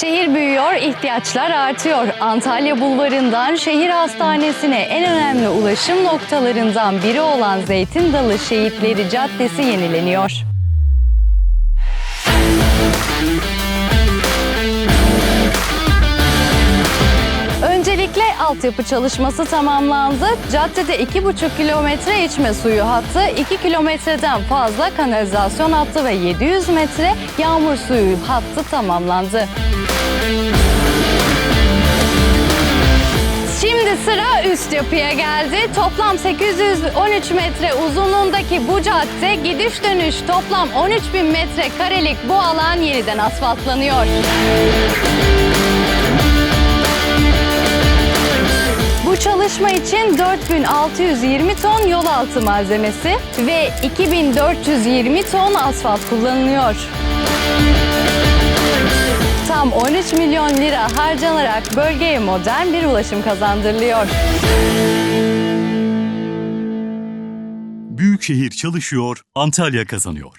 Şehir büyüyor, ihtiyaçlar artıyor. Antalya Bulvarı'ndan şehir hastanesine en önemli ulaşım noktalarından biri olan Zeytin Dalı Şehitleri Caddesi yenileniyor. Öncelikle altyapı çalışması tamamlandı. Caddede 2,5 kilometre içme suyu hattı, 2 kilometreden fazla kanalizasyon hattı ve 700 metre yağmur suyu hattı tamamlandı. Şimdi sıra üst yapıya geldi. Toplam 813 metre uzunluğundaki bu cadde gidiş dönüş toplam 13 bin metre karelik bu alan yeniden asfaltlanıyor. Bu çalışma için 4620 ton yol altı malzemesi ve 2420 ton asfalt kullanılıyor. Tam 13 milyon lira harcanarak bölgeye modern bir ulaşım kazandırılıyor. Büyükşehir çalışıyor, Antalya kazanıyor.